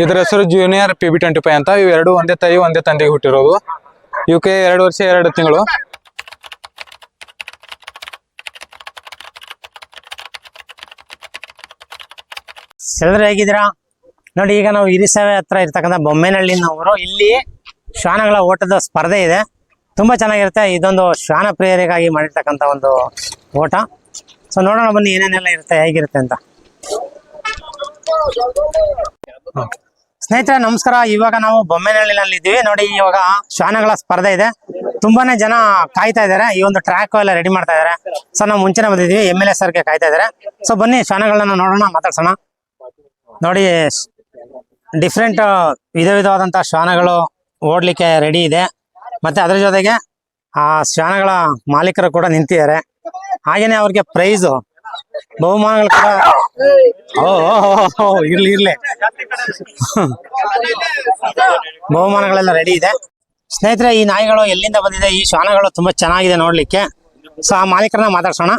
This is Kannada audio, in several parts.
ಇದ್ರ ಹೆಸರು junior P B twenty five ಅಂತ. ಇವು ಎರಡು ಒಂದೇ ತಾಯಿ, ಒಂದೇ ತಂದೆಗೆ ಹುಟ್ಟಿರೋದು. ಇವಕ್ಕೆ ಎರಡು ವರ್ಷ, ಎರಡು ತಿಂಗಳು. ಎಲ್ಲರೂ ಹೇಗಿದ್ದೀರಾ? ನೋಡಿ, ಈಗ ನಾವು ಹಿರಿಸೇವೆ ಹತ್ರ ಇರ್ತಕ್ಕಂಥ ಬೊಮ್ಮೆನಹಳ್ಳಿನವರು, ಇಲ್ಲಿ ಶ್ವಾನಗಳ ಓಟದ ಸ್ಪರ್ಧೆ ಇದೆ. ತುಂಬಾ ಚೆನ್ನಾಗಿರುತ್ತೆ. ಇದೊಂದು ಶ್ವಾನ ಪ್ರಿಯರಿಗಾಗಿ ಮಾಡಿರ್ತಕ್ಕಂಥ ಒಂದು ಓಟ. ಸೊ ನೋಡೋಣ ಬನ್ನಿ ಏನೇನೆಲ್ಲ ಇರುತ್ತೆ, ಹೇಗಿರುತ್ತೆ ಅಂತ. ಸ್ನೇಹಿತರೆ, ನಮಸ್ಕಾರ. ಇವಾಗ ನಾವು ಬೊಮ್ಮೆನಹಳ್ಳಿನಲ್ಲಿ ಇದ್ದೀವಿ ನೋಡಿ, ಇವಾಗ ಶ್ವಾನಗಳ ಸ್ಪರ್ಧೆ ಇದೆ. ತುಂಬಾನೇ ಜನ ಕಾಯ್ತಾ ಇದ್ದಾರೆ. ಈ ಒಂದು ಟ್ರ್ಯಾಕ್ ಎಲ್ಲ ರೆಡಿ ಮಾಡ್ತಾ ಇದ್ದಾರೆ. ಸೊ ನಾವು ಮುಂಚೆನೆ ಬಂದಿದ್ದೀವಿ. ಎಂ ಎಲ್ ಎ ಸರ್ಗೆ ಕಾಯ್ತಾ ಇದ್ದಾರೆ. ಸೊ ಬನ್ನಿ, ಶ್ವಾನಗಳನ್ನ ನೋಡೋಣ, ಮಾತಾಡ್ಸೋಣ. ನೋಡಿ ಡಿಫ್ರೆಂಟ್ ವಿಧ ವಿಧವಾದಂತಹ ಶ್ವಾನಗಳು ಓಡ್ಲಿಕ್ಕೆ ರೆಡಿ ಇದೆ. ಮತ್ತೆ ಅದ್ರ ಜೊತೆಗೆ, ಆ ಶ್ವಾನಗಳ ಮಾಲೀಕರು ಕೂಡ ನಿಂತಿದ್ದಾರೆ. ಹಾಗೇನೆ ಅವ್ರಿಗೆ ಪ್ರೈಸ್ ಬಹುಮಾನಗಳು ಕೂಡ ಓ ಇರ್ಲಿ ಇರ್ಲಿ ಬಹುಮಾನಗಳೆಲ್ಲ ರೆಡಿ ಇದೆ ಸ್ನೇಹಿತರೆ ಈ ನಾಯಿಗಳು ಎಲ್ಲಿಂದ ಬಂದಿದೆ ಈ ಶ್ವಾನಗಳು ತುಂಬಾ ಚೆನ್ನಾಗಿದೆ ನೋಡ್ಲಿಕ್ಕೆ ಸೊ ಆ ಮಾಲೀಕರನ್ನ ಮಾತಾಡ್ಸೋಣ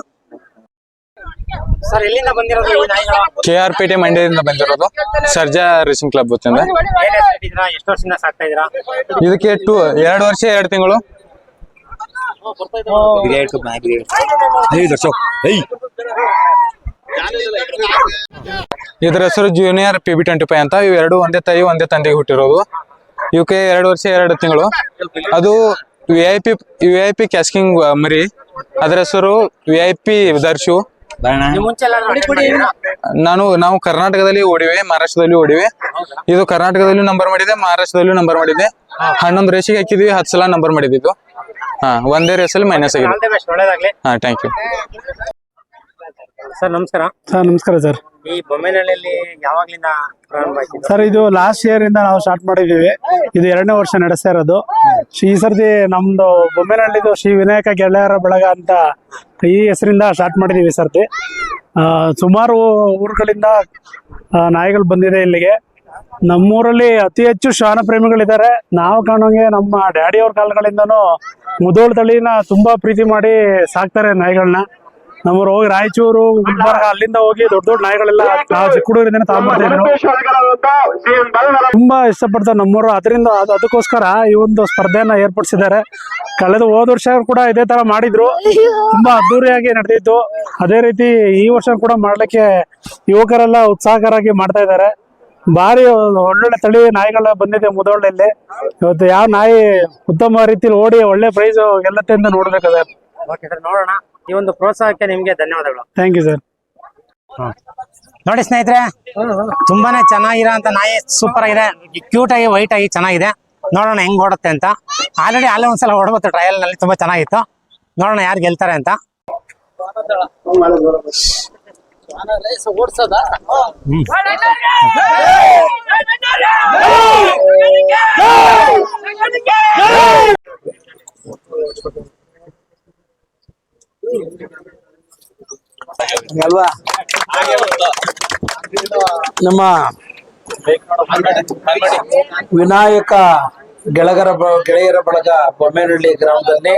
ಸರ್ ಎಲ್ಲಿಂದ ಬಂದಿರೋದು ಈ ನಾಯಿಗಳು ಕೆ ಆರ್ ಪಿ ಟಿ ಮಂಡ್ಯದಿಂದ ಬಂದಿರೋದು ಸರ್ಜಾ ರೇಸಿಂಗ್ ಕ್ಲಬ್ ಗೊತ್ತಿಂದ ಏನ್ ಹೆಸ್ರು ಇಟ್ಟಿದ್ದೀರಾ? ಎಷ್ಟು ವರ್ಷದಿಂದ ಸಾಕ್ತಾ ಇದೀರಾ ಇದಕ್ಕೆ ಟೂ ಎರಡು ವರ್ಷ ಎರಡು ತಿಂಗಳು ಇದ್ರ ಹೆಸರು junior P B twenty five ಅಂತ. ಇವ ಎರಡು ಒಂದೇ ತಾಯಿ ಒಂದೇ ತಂದೆಗೆ ಹುಟ್ಟಿರೋದು. ಇವಕ್ಕೆ ಎರಡು ವರ್ಷ ಎರಡು ತಿಂಗಳು. ಅದು V I P V I P ಕ್ಯಾಸ್ಕಿಂಗ್ ಮರಿ. ಅದ್ರ ಹೆಸರು ವಿ ಐ ಪಿ ದರ್ಶು? ನಾನು ನಾವು ಕರ್ನಾಟಕದಲ್ಲಿ ಓಡಿವೆ ಮಹಾರಾಷ್ಟ್ರದಲ್ಲಿ ಓಡಿವೆ. ಇದು ಕರ್ನಾಟಕದಲ್ಲಿ ನಂಬರ್ ಮಾಡಿದೆ ಮಹಾರಾಷ್ಟ್ರದಲ್ಲಿ ನಂಬರ್ ಮಾಡಿದೆ. ಹನ್ನೊಂದು ರೇಸಿಗೆ ಹಾಕಿದ್ವಿ ಹತ್ತು ಸಲ ನಂಬರ್ ಮಾಡಿದ್ದು. ಹಾ ಒಂದೇ ರೇಸಲ್ಲಿ ಮೈನಸ್ ಆಗಿದೆ ಹಾ ಥ್ಯಾಂಕ್ ಯು ಸರ್ ನಮಸ್ಕಾರ. ಸರ್ ನಮಸ್ಕಾರ ಸರ್. ಈ ಬೊಮ್ಮೆನಹಳ್ಳಿಯಲ್ಲಿ ಯಾವಾಗ್ಲಿಂದ ಪ್ರಾರಂಭ ಆಯ್ತು? ಸರ್ ಇದು ಲಾಸ್ಟ್ ಇಯರ್ ಇಂದ ನಾವು ಸ್ಟಾರ್ಟ್ ಮಾಡಿದೀವಿ ಇದು ಎರಡನೇ ವರ್ಷ ನಡೆಸ್ತಾ ಇರೋದು. ಈ ಸರ್ತಿ ನಮ್ದು ಬೊಮ್ಮೆನಹಳ್ಳಿದು ಶ್ರೀ ವಿನಾಯಕ ಗೆಳೆಯರ ಬಳಗ ಅಂತ ಈ ಹೆಸರಿಂದ ಸ್ಟಾರ್ಟ್ ಮಾಡಿದೀವಿ ಈ ಸರ್ತಿ. ಆ, ಸುಮಾರು ಊರುಗಳಿಂದ ಆ, ನಾಯಿಗಳು ಬಂದಿದೆ ಇಲ್ಲಿಗೆ. ನಮ್ಮೂರಲ್ಲಿ ಅತಿ ಹೆಚ್ಚು ಶ್ವಾನ ಪ್ರೇಮಿಗಳಿದ್ದಾರೆ. ನಾವು ಕಾಣೋಂಗೆ ನಮ್ಮ ಡ್ಯಾಡಿಯವ್ರ ಕಾಲಗಳಿಂದನೂ ಮುದೋಳ್ ತಳಿನ ತುಂಬಾ ಪ್ರೀತಿ ಮಾಡಿ ಸಾಕ್ತಾರೆ ನಾಯಿಗಳನ್ನ ನಮ್ಮೂರು ಹೋಗಿ ರಾಯಚೂರು, ಗುಲ್ಬರ್ಗ ಅಲ್ಲಿಂದ ಹೋಗಿ ದೊಡ್ಡ ದೊಡ್ಡ ನಾಯಿಗಳೆಲ್ಲ ಚಿಕ್ಕ ತುಂಬಾ ಇಷ್ಟಪಡ್ತಾರೆ ನಮ್ಮೂರು. ಅದರಿಂದ ಅದು ಅದಕ್ಕೋಸ್ಕರ ಈ ಒಂದು ಸ್ಪರ್ಧೆಯನ್ನ ಏರ್ಪಡಿಸಿದ್ದಾರೆ. ಕಳೆದ ಹೋದ ವರ್ಷ ಕೂಡ ಇದೇ ತರ ಮಾಡಿದ್ರು. ತುಂಬಾ ಅದ್ದೂರಿಯಾಗಿ ನಡೆದಿತ್ತು ಅದೇ ರೀತಿ ಈ ವರ್ಷ ಕೂಡ ಮಾಡ್ಲಿಕ್ಕೆ ಯುವಕರೆಲ್ಲ ಉತ್ಸಾಹಕರಾಗಿ ಮಾಡ್ತಾ ಇದ್ದಾರೆ. ಭಾರಿ ಒಳ್ಳೊಳ್ಳೆ ತಳಿ ನಾಯಿಗಳ ಬಂದಿದೆ ಮುದೋಳ್ಳಲ್ಲಿ ಇವತ್ತು ಯಾವ ನಾಯಿ ಉತ್ತಮ ರೀತಿಯಲ್ಲಿ ಓಡಿ ಒಳ್ಳೆ ಪ್ರೈಸ್ ಗೆಲ್ಲತ್ತೆ ಅಂತ ನೋಡ್ಬೇಕು ನೋಡೋಣ. ಈ ಒಂದು ಪ್ರೋತ್ಸಾಹಕ್ಕೆ ನಿಮ್ಗೆ ಧನ್ಯವಾದಗಳು. ಥ್ಯಾಂಕ್ ಯು ಸರ್ ನೋಡಿ ಸ್ನೇಹಿತರೆ ತುಂಬಾನೇ ಚೆನ್ನಾಗಿರೋ ಅಂತ ನಾಯಿ ಸೂಪರ್ ಆಗಿದೆ. ಕ್ಯೂಟ್ ಆಗಿ ವೈಟ್ ಆಗಿ ಚೆನ್ನಾಗಿದೆ. ನೋಡೋಣ ಹೆಂಗ್ ಓಡುತ್ತೆ ಅಂತ. ಆಲ್ರೆಡಿ ಅಲ್ಲೇ ಒಂದ್ಸಲ ಓಡ್ಬೋದು ಟ್ರಯಲ್ನಲ್ಲಿ ತುಂಬಾ ಚೆನ್ನಾಗಿತ್ತು. ನೋಡೋಣ ಯಾರು ಗೆಲ್ತಾರೆ ಅಂತ. ಅಲ್ವಾ? ನಮ್ಮ ವಿನಾಯಕ ಗೆಳಗರ ಗೆಳೆಯರ ಬಳಗ ಬೊಮ್ಮೇನಹಳ್ಳಿ ಗ್ರಾಮದಲ್ಲಿ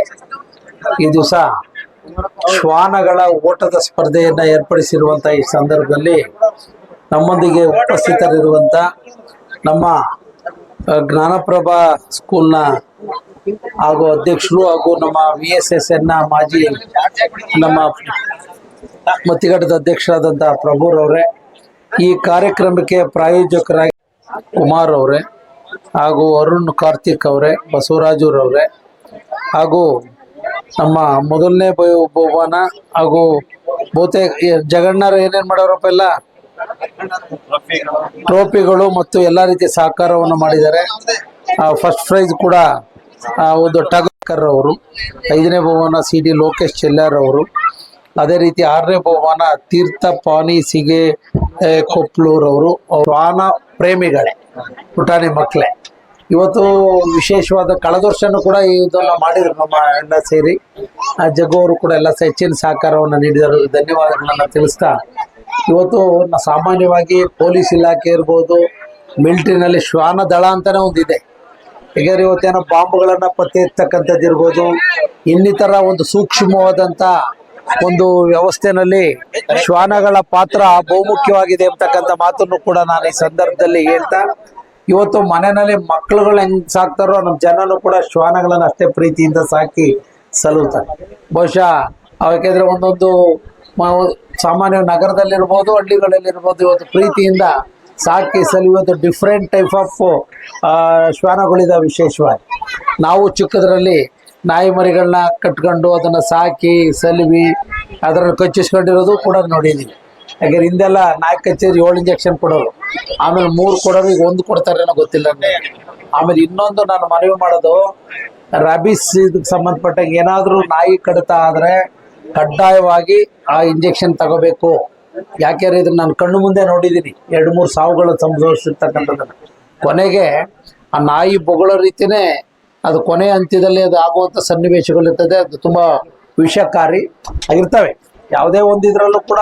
ಈ ದಿವಸ ಶ್ವಾನಗಳ ಓಟದ ಸ್ಪರ್ಧೆಯನ್ನ ಏರ್ಪಡಿಸಿರುವಂತ ಈ ಸಂದರ್ಭದಲ್ಲಿ ನಮ್ಮೊಂದಿಗೆ ಉಪಸ್ಥಿತರಿರುವಂತ ನಮ್ಮ ಜ್ಞಾನಪ್ರಭಾ ಸ್ಕೂಲ್ನ ಹಾಗೂ ಅಧ್ಯಕ್ಷರು ಹಾಗೂ ನಮ್ಮ ವಿ ಎಸ್ ಎಸ್ ಎನ್ನ ಮಾಜಿ ನಮ್ಮ ಮತ್ತಿಘಟ್ಟದ ಅಧ್ಯಕ್ಷರಾದಂತಹ ಪ್ರಭುರವರೇ ಈ ಕಾರ್ಯಕ್ರಮಕ್ಕೆ ಪ್ರಾಯೋಜಕರಾಗಿ ಕುಮಾರ್ ಅವರೇ ಹಾಗೂ ಅರುಣ್ ಕಾರ್ತಿಕ್ ಅವರೇ ಬಸವರಾಜುರವರೇ ಹಾಗೂ ನಮ್ಮ ಮೊದಲನೇ ಭವನ ಹಾಗೂ ಬಹುತೇಕ ಜಗಣ್ಣರು ಏನೇನು ಮಾಡೋರಪ್ಪ ಎಲ್ಲ? ಟ್ರೋಫಿಗಳು ಮತ್ತು ಎಲ್ಲ ರೀತಿಯ ಸಹಕಾರವನ್ನು ಮಾಡಿದ್ದಾರೆ. ಫಸ್ಟ್ ಪ್ರೈಸ್ ಕೂಡ ಒಂದು ಟಗರ್ ಅವರು ಐದನೇ ಬಹುಮಾನ ಸಿ ಡಿ ಲೋಕೇಶ್ ಚೆಲ್ಲಾರ್ ಅವರು ಅದೇ ರೀತಿ ಆರನೇ ಬಹುಮಾನ ತೀರ್ಥ ಪಾನಿ ಸಿಗೆ ಆ, ಕೊಪ್ಲೂರವರು ವಾಹನ ಪ್ರೇಮಿಗಳೇ ಪುಟಾಣಿ ಮಕ್ಕಳೇ. ಇವತ್ತು ವಿಶೇಷವಾದ ಕಳೆದ ವರ್ಷನೂ ಕೂಡ ಇದನ್ನ ಮಾಡಿದ್ರು ನಮ್ಮ ಅಣ್ಣ ಸೇರಿ. ಜಗ್ಗು ಅವರು ಕೂಡ ಎಲ್ಲ ಹೆಚ್ಚಿನ ಸಹಕಾರವನ್ನು ನೀಡಿದರು. ಧನ್ಯವಾದಗಳನ್ನು ತಿಳಿಸ್ತಾ ಇವತ್ತು ಸಾಮಾನ್ಯವಾಗಿ ಪೊಲೀಸ್ ಇಲಾಖೆ ಇರ್ಬೋದು ಮಿಲಿಟರಿನಲ್ಲಿ ಶ್ವಾನ ದಳ ಅಂತಾನೆ ಒಂದಿದೆ. ಹೀಗಾದ್ರೆ ಇವತ್ತೇನೋ ಬಾಂಬ್ಗಳನ್ನ ಪತ್ತೆ ಇರ್ತಕ್ಕಂಥದ್ದು ಇರ್ಬೋದು. ಇನ್ನಿತರ ಒಂದು ಸೂಕ್ಷ್ಮವಾದಂಥ ಒಂದು ವ್ಯವಸ್ಥೆನಲ್ಲಿ ಶ್ವಾನಗಳ ಪಾತ್ರ ಬಹುಮುಖ್ಯವಾಗಿದೆ ಅಂತಕ್ಕಂಥ ಮಾತನ್ನು ಕೂಡ ನಾನು ಈ ಸಂದರ್ಭದಲ್ಲಿ ಹೇಳ್ತಾ, ಇವತ್ತು ಮನೆಯಲ್ಲಿ ಮಕ್ಕಳುಗಳು ಹೆಂಗ್ ಸಾಕ್ತಾರೋ ನಮ್ಮ ಜನನು ಕೂಡ ಶ್ವಾನಗಳನ್ನ ಅಷ್ಟೇ ಪ್ರೀತಿಯಿಂದ ಸಾಕಿ ಸಲ್ಲುತ್ತಾರೆ. ಬಹುಶಃ ಅವಕ್ಕೆಂದ್ರೆ ಒಂದೊಂದು ಸಾಮಾನ್ಯ ನಗರದಲ್ಲಿರ್ಬೋದು, ಹಳ್ಳಿಗಳಲ್ಲಿರ್ಬೋದು, ಇವತ್ತು ಪ್ರೀತಿಯಿಂದ ಸಾಕಿ ಸಲಿ ಇವತ್ತು ಡಿಫ್ರೆಂಟ್ ಟೈಪ್ ಆಫ್ ಶ್ವಾನಗಳಿದಾವೆ ವಿಶೇಷವಾಗಿ. ನಾವು ಚಿಕ್ಕದರಲ್ಲಿ ನಾಯಿ ಮರಿಗಳನ್ನ ಕಟ್ಕೊಂಡು ಅದನ್ನು ಸಾಕಿ, ಸಲುವಿ ಅದರಲ್ಲಿ ಕಚ್ಚಿಸ್ಕೊಂಡಿರೋದು ಕೂಡ ನೋಡಿದ್ದೀವಿ ಯಾಕಂದ್ರೆ ಹಿಂದೆಲ್ಲ ನಾಯಿ ಕಚ್ಚೇರಿ ಏಳು ಇಂಜೆಕ್ಷನ್ ಕೊಡೋರು. ಆಮೇಲೆ ಮೂರು ಕೊಡೋರು, ಈಗ ಒಂದು ಕೊಡ್ತಾರೇನೋ ಗೊತ್ತಿಲ್ಲ ಆಮೇಲೆ ಇನ್ನೊಂದು ನಾನು ಮನವಿ ಮಾಡೋದು ರಾಬಿಸ್ ಇದಕ್ಕೆ ಸಂಬಂಧಪಟ್ಟಂಗೆ ಏನಾದರೂ ನಾಯಿ ಕಡಿತ ಆದರೆ ಕಡ್ಡಾಯವಾಗಿ ಆ ಇಂಜೆಕ್ಷನ್ ತಗೋಬೇಕು. ಯಾಕೆಂದ್ರೆ ಇದನ್ನ ನಾನು ಕಣ್ಣು ಮುಂದೆ ನೋಡಿದ್ದೀನಿ. ಎರಡು, ಮೂರು ಸಾವುಗಳು ಸಂಭವಿಸಿರ್ತಕ್ಕಂಥದ್ದನ್ನು. ಕೊನೆಗೆ ಆ ನಾಯಿ ಬೊಗಳೋ ರೀತಿಯೇ ಅದು ಕೊನೆ ಅಂತ್ಯದಲ್ಲಿ ಅದು ಆಗುವಂಥ ಸನ್ನಿವೇಶಗಳಿರ್ತದೆ ಅದು ತುಂಬಾ ವಿಷಕಾರಿ ಆಗಿರ್ತವೆ. ಯಾವುದೇ ಒಂದು ಇದರಲ್ಲೂ ಕೂಡ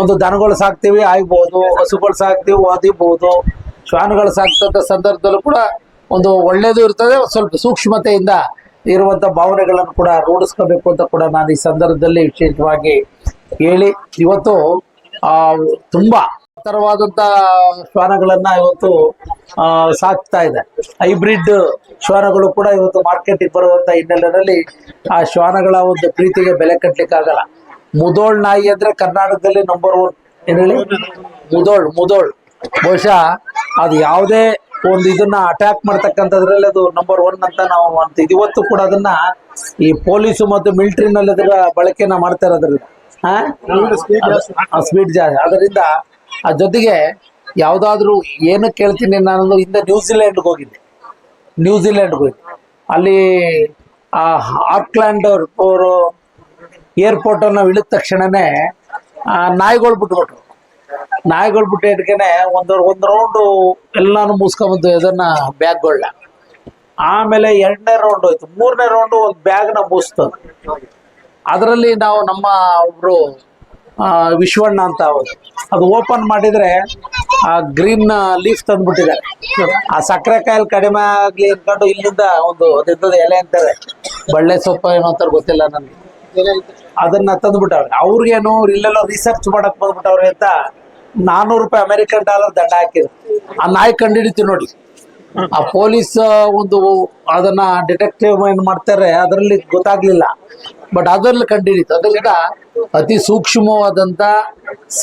ಒಂದು ದನಗಳು ಸಾಕ್ತೀವಿ ಆಗ್ಬೋದು ಹಸುಗಳು ಸಾಕ್ತೀವಿ ಓದಿಬೋದು ಶ್ವಾನಗಳು ಸಾಕ್ತಂಥ ಸಂದರ್ಭದಲ್ಲೂ ಕೂಡ ಒಂದು ಒಳ್ಳೆಯದು ಇರ್ತದೆ. ಸ್ವಲ್ಪ ಸೂಕ್ಷ್ಮತೆಯಿಂದ ಇರುವಂತ ಭಾವನೆಗಳನ್ನು ಕೂಡ ರೂಢಿಸ್ಕೋಬೇಕು ಅಂತ ಕೂಡ ನಾನು ಈ ಸಂದರ್ಭದಲ್ಲಿ ವಿಶೇಷವಾಗಿ ಹೇಳಿ. ಇವತ್ತು ತುಂಬಾ ಎತ್ತರವಾದಂತ ಶ್ವಾನಗಳನ್ನ ಇವತ್ತು ಸಾಕ್ತಾ ಇದೆ. ಹೈಬ್ರಿಡ್ ಶ್ವಾನಗಳು ಕೂಡ ಇವತ್ತು ಮಾರ್ಕೆಟಿಗೆ ಬರುವಂತ ಹಿನ್ನೆಲೆಯಲ್ಲಿ ಆ ಶ್ವಾನಗಳ ಒಂದು ಪ್ರೀತಿಗೆ ಬೆಲೆ ಕಟ್ಲಿಕ್ಕಾಗಲ್ಲ. ಮುದೋಳ್ ನಾಯಿ ಅಂದ್ರೆ ಕರ್ನಾಟಕದಲ್ಲಿ ನಂಬರ್ ಒನ್ ಏನ್ ಹೇಳಿ? ಮುದೋಳ್ ಮುದೋಳ್. ಬಹುಶಃ ಅದು ಯಾವುದೇ ಒಂದು ಇದನ್ನ ಅಟ್ಯಾಕ್ ಮಾಡ್ತಕ್ಕಂಥದ್ರಲ್ಲಿ ಅದು ನಂಬರ್ ಒನ್ ಅಂತ ನಾವು ಅಂತ ಇವತ್ತು ಕೂಡ ಅದನ್ನ ಈ ಪೊಲೀಸು ಮತ್ತು ಮಿಲಿಟರಿನಲ್ಲಿ ಅದರ ಬಳಕೆನ ಮಾಡ್ತಾ ಇರೋದ್ರಿಂದ. ಸ್ಪೀಡ್ ಜಾಸ್ತಿ ಅದರಿಂದ ಆ ಜೊತೆಗೆ ಯಾವ್ದಾದ್ರು ಏನು ಕೇಳ್ತೀನಿ ನಾನು ಹಿಂದೆ ನ್ಯೂಜಿಲೆಂಡ್ಗೆ ಹೋಗಿದ್ದೆ. ನ್ಯೂಜಿಲೆಂಡ್ಗೆ ಹೋಗಿದ್ದೆ. ಅಲ್ಲಿ ಆ ಆಕ್ಲ್ಯಾಂಡ್ ಅವರು ಏರ್ಪೋರ್ಟ್ ಅನ್ನ ಇಳಿದ ತಕ್ಷಣನೇ ಆ ನಾಯಿಗಳು ಬಿಟ್ಬಿಟ್ರು. ನಾಯಿಗಳು ಬಿಟ್ಟು ಇಟ್ಕೆನೆ ಒಂದು ಒಂದು ರೌಂಡು ಎಲ್ಲಾನು ಮುಸ್ಕೊಂಬಂತು ಇದನ್ನ ಬ್ಯಾಗ್ಗಳನ್ನ ಆಮೇಲೆ ಎರಡನೇ ರೌಂಡ್ ಹೋಯ್ತು. ಮೂರನೇ ರೌಂಡು ಒಂದು ಬ್ಯಾಗ್ನ ಮುಗಿಸ್ತು ಅದರಲ್ಲಿ ನಾವು ನಮ್ಮ ಒಬ್ರು ವಿಶ್ವಣ್ಣ ಅಂತ ಅವರು. ಅದು ಓಪನ್ ಮಾಡಿದ್ರೆ, ಆ ಗ್ರೀನ್ ಲೀಫ್ ತಂದ್ಬಿಟ್ಟಿದ್ದಾರೆ. ಆ ಸಕ್ಕರೆ ಕಾಯಿಲೆ ಕಡಿಮೆ ಆಗ್ಲಿ ಅನ್ಕೊಂಡು ಇಲ್ಲಿಂದ ಒಂದು ಅದಿದ್ದದ ಎಲೆ ಅಂತಾರೆ ಬಳ್ಳೆ ಸೊಪ್ಪು ಏನೋ ಅಂತಾರೆ ಗೊತ್ತಿಲ್ಲ ನನಗೆ. ಅದನ್ನ ತಂದ್ಬಿಟ್ಟವ್ರೆ. ಅವ್ರಿಗೇನು ಇಲ್ಲೆಲ್ಲ ರಿಸರ್ಚ್ ಮಾಡಕ್ ಬಂದ್ಬಿಟ್ಟವ್ರೆ ಅಂತ ನಾನೂರು ರೂಪಾಯಿ ಅಮೆರಿಕನ್ ಡಾಲರ್ ದಂಡ ಹಾಕಿದ್ರು. ಆ ನಾಯಿ ಕಂಡು ಹಿಡಿತೀವಿ ನೋಡಿ. ಆ ಪೊಲೀಸ್ ಒಂದು ಅದನ್ನ ಡಿಟೆಕ್ಟಿವ್ ಏನ್ ಮಾಡ್ತಾರೆ, ಅದರಲ್ಲಿ ಗೊತ್ತಾಗ್ಲಿಲ್ಲ. ಬಟ್ ಅದರಲ್ಲಿ ಕಂಡಿಡಿತು ಅದರಿಂದ ಅತಿ ಸೂಕ್ಷ್ಮವಾದಂತ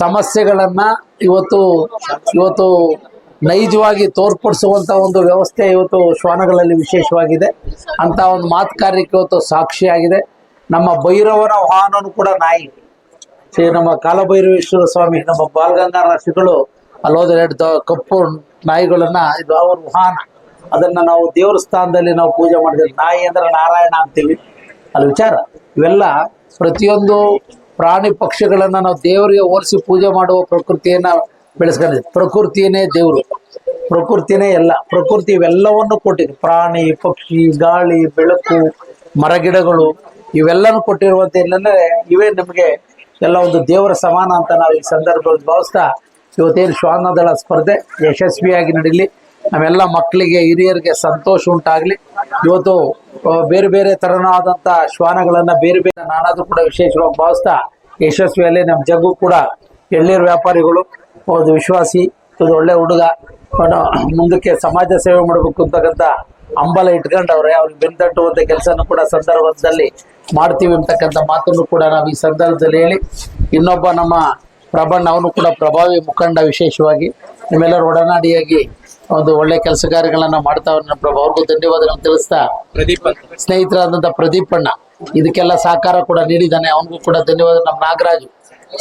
ಸಮಸ್ಯೆಗಳನ್ನ ಇವತ್ತು ಇವತ್ತು ನೈಜವಾಗಿ ತೋರ್ಪಡಿಸುವಂತ ಒಂದು ವ್ಯವಸ್ಥೆ ಇವತ್ತು ಶ್ವಾನಗಳಲ್ಲಿ ವಿಶೇಷವಾಗಿದೆ. ಅಂತ ಒಂದು ಮಾತು ಕಾರ್ಯಕ್ಕೆ ಇವತ್ತು ಸಾಕ್ಷಿಯಾಗಿದೆ. ನಮ್ಮ ಭೈರವನ ವಾಹನನು ಕೂಡ ನಾಯಿ. ಶ್ರೀ ನಮ್ಮ ಕಾಲಭೈರವೇಶ್ವರ ಸ್ವಾಮಿ, ನಮ್ಮ ಬಾಲಗಂಗಾಧರ ಶ್ರೀಗಳು ಅಲ್ಲಿ ಹೋದ್ರೆ ಎರಡು ಕಪ್ಪು ನಾಯಿಗಳನ್ನ ಇದು ಅವ್ರ ವಾಹನ ಅದನ್ನ ನಾವು ದೇವ್ರ ಸ್ಥಾನದಲ್ಲಿ ನಾವು ಪೂಜೆ ಮಾಡಿದ್ವಿ ನಾಯಿ ಅಂದ್ರೆ ನಾರಾಯಣ ಅಂತೀವಿ. ಅಲ್ಲಿ ವಿಚಾರ. ಇವೆಲ್ಲ ಪ್ರತಿಯೊಂದು ಪ್ರಾಣಿ ಪಕ್ಷಿಗಳನ್ನ ನಾವು ದೇವರಿಗೆ ಹೋಲಿಸಿ ಪೂಜೆ ಮಾಡುವ ಪ್ರಕೃತಿಯನ್ನ ಬೆಳೆಸ್ಕೊಂಡಿದ್ವಿ ಪ್ರಕೃತಿಯೇ ದೇವರು. ಪ್ರಕೃತಿನೇ ಎಲ್ಲ. ಪ್ರಕೃತಿ ಇವೆಲ್ಲವನ್ನು ಕೊಟ್ಟಿದೆ. ಪ್ರಾಣಿ, ಪಕ್ಷಿ, ಗಾಳಿ, ಬೆಳಕು, ಮರಗಿಡಗಳು ಇವೆಲ್ಲನೂ ಕೊಟ್ಟಿರುವಂತ ಏನಂದ್ರೆ ಇವೇ ನಮಗೆ ಎಲ್ಲ ಒಂದು ದೇವರ ಸಮಾನ ಅಂತ ನಾವು ಈ ಸಂದರ್ಭದಲ್ಲಿ ಭಾವಿಸ್ತಾ ಇವತ್ತೇನು ಶ್ವಾನದಳ ಸ್ಪರ್ಧೆ ಯಶಸ್ವಿಯಾಗಿ ನಡೀಲಿ. ನಮ್ಮೆಲ್ಲ ಮಕ್ಕಳಿಗೆ, ಹಿರಿಯರಿಗೆ ಸಂತೋಷ ಉಂಟಾಗಲಿ. ಇವತ್ತು ಬೇರೆ ಬೇರೆ ತರನಾದಂಥ ಶ್ವಾನಗಳನ್ನು ಬೇರೆ ಬೇರೆ ನಾನಾದರೂ ಕೂಡ ವಿಶೇಷವಾಗಿ ಭಾವಿಸ್ತಾ ಯಶಸ್ವಿಯಲ್ಲಿ ನಮ್ಮ ಜಗ್ಗು ಕೂಡ ಎಳ್ಳೀರು ವ್ಯಾಪಾರಿಗಳು, ಒಂದು ವಿಶ್ವಾಸಿ, ಒಂದು ಒಳ್ಳೆ ಹುಡುಗ ಮುಂದಕ್ಕೆ ಸಮಾಜ ಸೇವೆ ಮಾಡಬೇಕು ಅಂತಕ್ಕಂಥ ಹಂಬಲ ಇಟ್ಕೊಂಡವ್ರೆ ಅವ್ರಿಗೆ ಬೆಂದಟ್ಟುವಂಥ ಕೆಲಸನೂ ಕೂಡ ಸಂದರ್ಭದಲ್ಲಿ ಮಾಡ್ತೀವಿ ಅಂತಕ್ಕಂಥ ಮಾತನ್ನು ಕೂಡ ನಾವು ಈ ಸಂದರ್ಭದಲ್ಲಿ ಹೇಳಿ. ಇನ್ನೊಬ್ಬ ನಮ್ಮ ಪ್ರಬಣ್ಣ ಅವನು ಕೂಡ ಪ್ರಭಾವಿ ಮುಖಂಡ ವಿಶೇಷವಾಗಿ. ನಿಮ್ಮೆಲ್ಲರೂ ಒಡನಾಡಿಯಾಗಿ ಒಂದು ಒಳ್ಳೆ ಕೆಲಸ ಕಾರ್ಯಗಳನ್ನ ಮಾಡ್ತಾ ಪ್ರಭು. ಅವ್ರಿಗೂ ಧನ್ಯವಾದಗಳನ್ನು ತಿಳಿಸ್ತಾ ಸ್ನೇಹಿತರಾದಂಥ ಪ್ರದೀಪ್ ಅಣ್ಣ ಇದಕ್ಕೆಲ್ಲ ಸಹಕಾರ ಕೂಡ ನೀಡಿದ್ದಾನೆ. ಅವನಿಗೂ ಕೂಡ ಧನ್ಯವಾದ. ನಮ್ಮ ನಾಗರಾಜು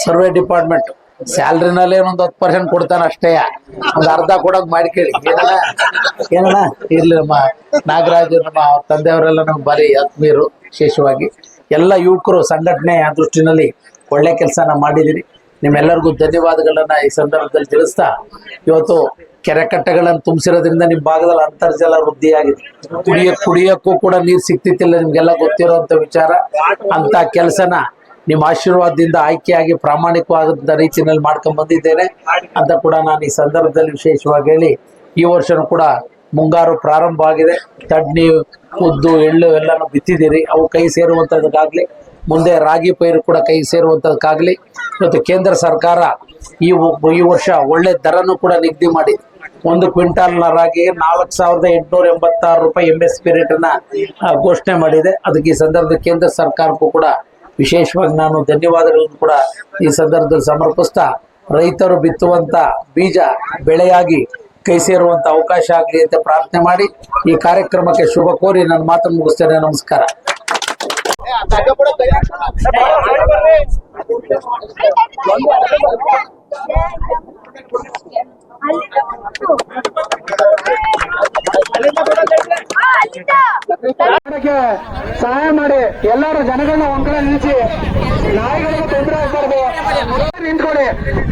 ಸರ್ವೆ ಡಿಪಾರ್ಟ್ಮೆಂಟ್. ಸ್ಯಾಲ್ರಿನಲ್ಲೇ ಒಂದು ಹತ್ತು ಪರ್ಸೆಂಟ್ ಕೊಡ್ತಾನೆ ಅಷ್ಟೇ. ಒಂದು ಅರ್ಧ ಕೊಡೋಕೆ ಮಾಡ್ಕೇಳಿ ಏನಣ್ಣ? ಏನಣ್ಣ? ಇರ್ಲಿ ನಮ್ಮ ನಾಗರಾಜು ನಮ್ಮ ತಂದೆಯವರೆಲ್ಲ ನಮ್ಗೆ ಭಾರಿ ಆತ್ಮೀಯರು ವಿಶೇಷವಾಗಿ. ಎಲ್ಲ ಯುವಕರು ಸಂಘಟನೆ ಆ ದೃಷ್ಟಿನಲ್ಲಿ ಒಳ್ಳೆ ಕೆಲಸನ ಮಾಡಿದಿರಿ ನಿಮ್ಮೆಲ್ಲರಿಗೂ ಧನ್ಯವಾದಗಳನ್ನ ಈ ಸಂದರ್ಭದಲ್ಲಿ ತಿಳಿಸ್ತಾ, ಇವತ್ತು ಕೆರೆ ಕಟ್ಟೆಗಳನ್ನು ತುಂಬಿಸಿರೋದ್ರಿಂದ ನಿಮ್ಮ ಭಾಗದಲ್ಲಿ ಅಂತರ್ಜಲ ವೃದ್ಧಿಯಾಗಿದೆ. ಕುಡಿಯ ಕುಡಿಯೋಕ್ಕೂ ಕೂಡ ನೀರು ಸಿಗ್ತಿತ್ತಿಲ್ಲ, ನಿಮ್ಗೆಲ್ಲ ಗೊತ್ತಿರುವಂತ ವಿಚಾರ. ಅಂತ ಕೆಲಸನ ನಿಮ್ಮ ಆಶೀರ್ವಾದದಿಂದ ಆಯ್ಕೆಯಾಗಿ ಪ್ರಾಮಾಣಿಕವಾದ ರೀತಿಯಲ್ಲಿ ಮಾಡ್ಕೊಂಡ್ ಬಂದಿದ್ದೇನೆ. ಅಂತ ಕೂಡ ನಾನು ಈ ಸಂದರ್ಭದಲ್ಲಿ ವಿಶೇಷವಾಗಿ ಹೇಳಿ, ಈ ವರ್ಷನೂ ಕೂಡ ಮುಂಗಾರು ಪ್ರಾರಂಭ ಆಗಿದೆ ತಡ್ನಿ, ಉದ್ದು, ಎಳ್ಳು ಎಲ್ಲಾನು ಬಿತ್ತಿದ್ದೀರಿ. ಅವು ಕೈ ಸೇರುವಂತದಕ್ಕಾಗ್ಲಿ ಮುಂದೆ ರಾಗಿ ಪೈರು ಕೂಡ ಕೈ ಸೇರುವಂಥದ್ದಕ್ಕಾಗಲಿ ಮತ್ತು ಕೇಂದ್ರ ಸರ್ಕಾರ ಈ ಈ ವರ್ಷ ಒಳ್ಳೆ ದರನೂ ಕೂಡ ನಿಗದಿ ಮಾಡಿ. ಒಂದು ಕ್ವಿಂಟಾಲ್ನ ರಾಗಿ ನಾಲ್ಕು ಸಾವಿರದ ಎಂಟುನೂರ ಎಂಬತ್ತಾರು ರೂಪಾಯಿ ಎಂ ಎಸ್ ಪಿ ರೇಟನ್ನು ಘೋಷಣೆ ಮಾಡಿದೆ. ಅದಕ್ಕೆ ಈ ಸಂದರ್ಭದಲ್ಲಿ ಕೇಂದ್ರ ಸರ್ಕಾರಕ್ಕೂ ಕೂಡ ವಿಶೇಷವಾಗಿ ನಾನು ಧನ್ಯವಾದಗಳನ್ನು ಕೂಡ ಈ ಸಂದರ್ಭದಲ್ಲಿ ಸಮರ್ಪಿಸ್ತಾ, ರೈತರು ಬಿತ್ತುವಂಥ ಬೀಜ ಬೆಳೆಯಾಗಿ ಕೈ ಸೇರುವಂತ ಅವಕಾಶ ಆಗಲಿ ಅಂತ ಪ್ರಾರ್ಥನೆ ಮಾಡಿ. ಈ ಕಾರ್ಯಕ್ರಮಕ್ಕೆ ಶುಭ ಕೋರಿ ನನ್ನ ಮಾತನ್ನು ಮುಗಿಸ್ತೇನೆ. ನಮಸ್ಕಾರ. ಸಹಾಯ ಮಾಡಿ, ಎಲ್ಲರೂ ಜನಗಳನ್ನ ಒಂದ್ ಕಡೆ ನಿಲ್ಲಿಸಿ, ನಾಯಿಗಳಿಗೆ ತೊಂದರೆ ಆಗ್ಬಾರ್ದು. ನಿಂತ್ಕೊಳ್ಳಿ.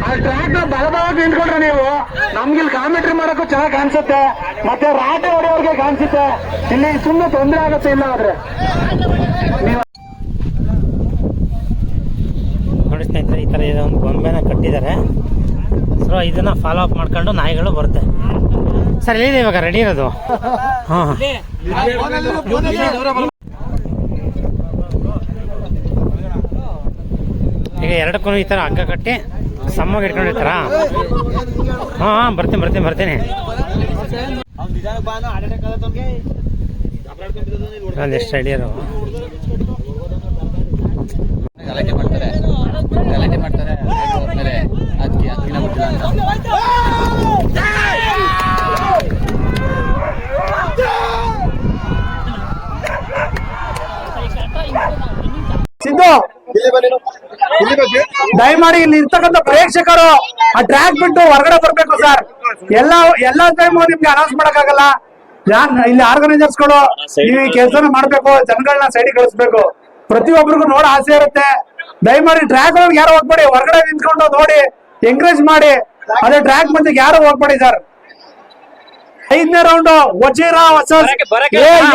ಆ ಟ್ರ್ಯಾಕ್ ಬಲವಾಗಿ ನಿಂತ್ಕೊಂಡ್ರೆ ನೀವು, ನಮ್ಗಿಲ್ಲಿ ಕಾಮೆಂಟ್ರಿ ಮಾಡಕ್ಕೂ ಚೆನ್ನಾಗಿ ಕಾಣಿಸುತ್ತೆ. ಮತ್ತೆ ರಾಟೆ ಹೊಡೆಯೋರ್ಗೆ ಕಾಣಿಸುತ್ತೆ. ಇಲ್ಲಿ ಸುಮ್ಮನೆ ತೊಂದರೆ ಆಗುತ್ತೆ ಇಲ್ಲ ಆದ್ರೆ. ನೋಡಿ ಇದು, ಒಂದು ಗೊಂಬೆನ ಕಟ್ಟಿದ್ದಾರೆ. ಸೊ ಇದನ್ನ ಫಾಲೋ ಅಪ್ ಮಾಡ್ಕೊಂಡು ನಾಯಿಗಳು ಬರುತ್ತೆ. ಸರ್ ಎಲ್ಲಿದೆ ಇವಾಗ? ರೆಡಿ ಇರೋದು? ಹಾಂ. ಈಗ ಎರಡಕ್ಕೂ ಈ ಥರ ಹಗ್ಗ ಕಟ್ಟಿ ಸಮ್ಮಾಗಿ ಇಟ್ಕೊಂಡಿರ್ತಾರ? ಹಾಂ ಹಾಂ, ಬರ್ತೀನಿ ಬರ್ತೀನಿ ಬರ್ತೀನಿ. ಒಂದಿಷ್ಟು ಐಡಿಯರು ಗಲಾಟೆ ಮಾಡ್ತಾರೆ. ಅದಕ್ಕೆ ಅದಕ್ಕಿಂತ ಗೊತ್ತಿಲ್ಲ ಅಂತ. ಸಿದ್ದು ದಯಮಾಡಿ ಇಲ್ಲಿ ಇರ್ತಕ್ಕಂಥ ಪ್ರೇಕ್ಷಕರು ಆ ಟ್ರ್ಯಾಕ್ ಬಿಟ್ಟು ಹೊರಗಡೆ ಬರ್ಬೇಕು ಸರ್ ಎಲ್ಲ ಎಲ್ಲಾ ಟೈಮು ನಿಮ್ಗೆ ಅನೌನ್ಸ್ ಮಾಡಕ್ಕಾಗಲ್ಲ. ಯಾರ್ ಇಲ್ಲಿ ಆರ್ಗನೈಸರ್ಸ್ಗಳು ನೀವು ಈ ಕೆಲಸನ ಮಾಡ್ಬೇಕು ಜನಗಳನ್ನ ಸೈಡಿಗೆ ಕಳಿಸ್ಬೇಕು. ಪ್ರತಿಯೊಬ್ಬರಿಗೂ ನೋಡ ಆಸೆ ಇರುತ್ತೆ. ದಯಮಾಡಿ ಟ್ರ್ಯಾಕ್ ಒಳಗೆ ಯಾರು ಹೋಗ್ಬೇಡಿ ಹೊರಗಡೆ ನಿಂತ್ಕೊಂಡು ನೋಡಿ ಎಂಕರೇಜ್ ಮಾಡಿ. ಅದೇ ಟ್ರ್ಯಾಕ್ ಮಧ್ಯೆ ಯಾರು ಹೋಗ್ಬೇಡಿ ಸರ್ ಐದನೇ round Vajira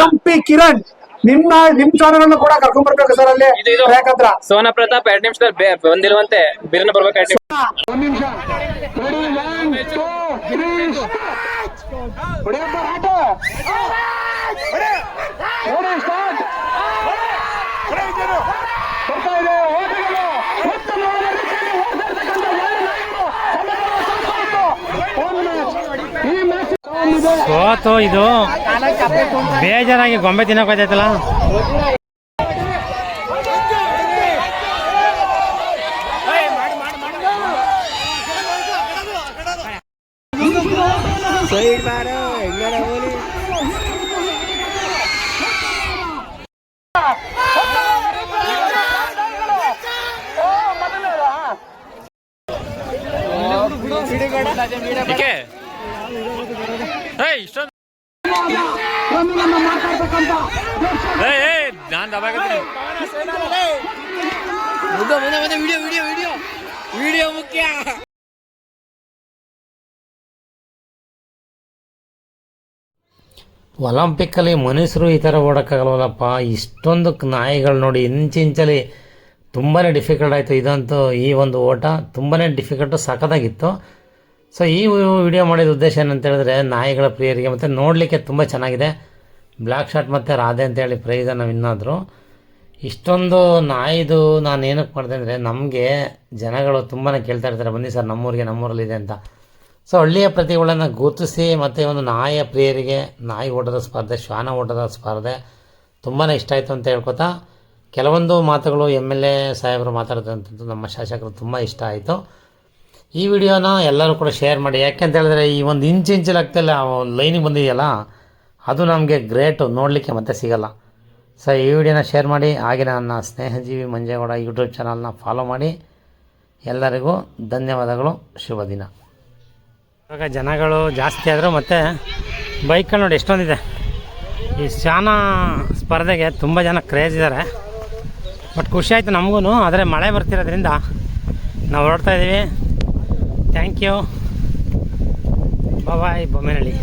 M P Kiran. ನಿಮ್ಮ ನಿಮ್ ಚಾನಲ್ ಕೂಡ ಕರ್ಕೊಂಡ್ ಬರ್ಬೇಕು ಸರ್ ಅಲ್ಲಿ ಟ್ರ್ಯಾಕ್ ಹತ್ರ. ಸೋನಾ ಪ್ರತಾಪ್ ಎರಡ್ ನಿಮಿಷದಲ್ಲಿ ಬೆ- ಬಂದಿರುವಂತೆ ಬಿರ್ನ ಬರ್ಬೇಕು ಎರಡ್ ನಿಮಿಷ. ಒಂದ್ ನಿಮಿಷ. ಸ್ಟಾರ್ಟ್ ಸೋತು ಇದು ಬೇಜಾರಾಗಿ ಗೊಂಬೆ ತಿನ್ನಕ್ ಹೋಯ್ತೈತಲ್ಲ ನಾನ್ ಒಲಿಂಪಿಕ್ಕಲ್ಲಿ ಮನುಷ್ಯರು ಈ ಥರ ಓಡೋಕ್ಕಾಗಲ್ವಲ್ಲಪ್ಪ? ಇಷ್ಟೊಂದು ನಾಯಿಗಳು ನೋಡಿ ಇಂಚಿಂಚಲ್ಲಿ ತುಂಬಾ ಡಿಫಿಕಲ್ಟ್ ಆಯಿತು. ಇದಂತೂ ಈ ಒಂದು ಓಟ ತುಂಬಾ ಡಿಫಿಕಲ್ಟು ಸಖತ್ತಾಗಿತ್ತು. ಸೊ ಈ ವಿಡಿಯೋ ಮಾಡಿದ ಉದ್ದೇಶ ಏನಂತ ಹೇಳಿದ್ರೆ, ನಾಯಿಗಳ ಪ್ರಿಯರಿಗೆ ಮತ್ತು ನೋಡಲಿಕ್ಕೆ ತುಂಬ ಚೆನ್ನಾಗಿದೆ. ಬ್ಲ್ಯಾಕ್ ಶಾಟ್ ಮತ್ತು ರಾಧೆ ಅಂತೇಳಿ ಪ್ರೈಸನ್ನು ವಿನ್ನಾದ್ರು ಇಷ್ಟೊಂದು ನಾಯಿದು ನಾನು ಏನಕ್ಕೆ ಮಾಡಿದೆ ಅಂದರೆ ನಮಗೆ ಜನಗಳು ತುಂಬಾ ಕೇಳ್ತಾ ಇರ್ತಾರೆ, ಬನ್ನಿ ಸರ್ ನಮ್ಮೂರಿಗೆ ನಮ್ಮೂರಲ್ಲಿದೆ ಅಂತ. ಸೊ ಹಳ್ಳಿಯ ಪ್ರತಿಗಳನ್ನು ಗುರುತಿಸಿ ಮತ್ತು ಒಂದು ನಾಯಿಯ ಪ್ರಿಯರಿಗೆ, ನಾಯಿ ಓಟದ ಸ್ಪರ್ಧೆ, ಶ್ವಾನ ಓಟದ ಸ್ಪರ್ಧೆ ತುಂಬಾ ಇಷ್ಟ ಆಯಿತು ಅಂತ ಹೇಳ್ಕೊತಾ, ಕೆಲವೊಂದು ಮಾತುಗಳು ಎಂ ಎಲ್ ಎ ಸಾಹೇಬರು ಮಾತಾಡ್ತಂಥದ್ದು ನಮ್ಮ ಶಾಸಕರು ತುಂಬ ಇಷ್ಟ ಆಯಿತು. ಈ ವಿಡಿಯೋನ ಎಲ್ಲರೂ ಕೂಡ ಶೇರ್ ಮಾಡಿ. ಯಾಕೆಂತ ಹೇಳಿದ್ರೆ, ಈ ಒಂದು ಇಂಚು ಇಂಚಲಾಗ್ತಿಲ್ಲ ಲೈನಿಗೆ ಬಂದಿದೆಯಲ್ಲ, ಅದು ನಮಗೆ ಗ್ರೇಟು, ನೋಡಲಿಕ್ಕೆ ಮತ್ತೆ ಸಿಗಲ್ಲ. ಸೊ ಈ ವಿಡಿಯೋನ ಶೇರ್ ಮಾಡಿ, ಹಾಗೆ ನನ್ನ ಸ್ನೇಹಜೀವಿ ಮಂಜೇಗೌಡ ಯೂಟ್ಯೂಬ್ ಚಾನಲ್ನ ಫಾಲೋ ಮಾಡಿ. ಎಲ್ಲರಿಗೂ ಧನ್ಯವಾದಗಳು. ಶುಭ ದಿನ. ಇವಾಗ ಜನಗಳು ಜಾಸ್ತಿ ಆದರೂ ಮತ್ತು ಬೈಕ್ಗಳು ನೋಡಿ ಎಷ್ಟೊಂದಿದೆ. ಈ ಶಾನ ಸ್ಪರ್ಧೆಗೆ ತುಂಬ ಜನ ಕ್ರೇಜ್ ಇದ್ದಾರೆ ಬಟ್ ಖುಷಿ ಆಯಿತು ನಮಗೂ ಆದರೆ ಮಳೆ ಬರ್ತಿರೋದ್ರಿಂದ ನಾವು ಹೊರಡ್ತಾ ಇದ್ದೀವಿ ಥ್ಯಾಂಕ್ ಯು ಬಾಯ್ ಬೊಮ್ಮೆನಹಳ್ಳಿ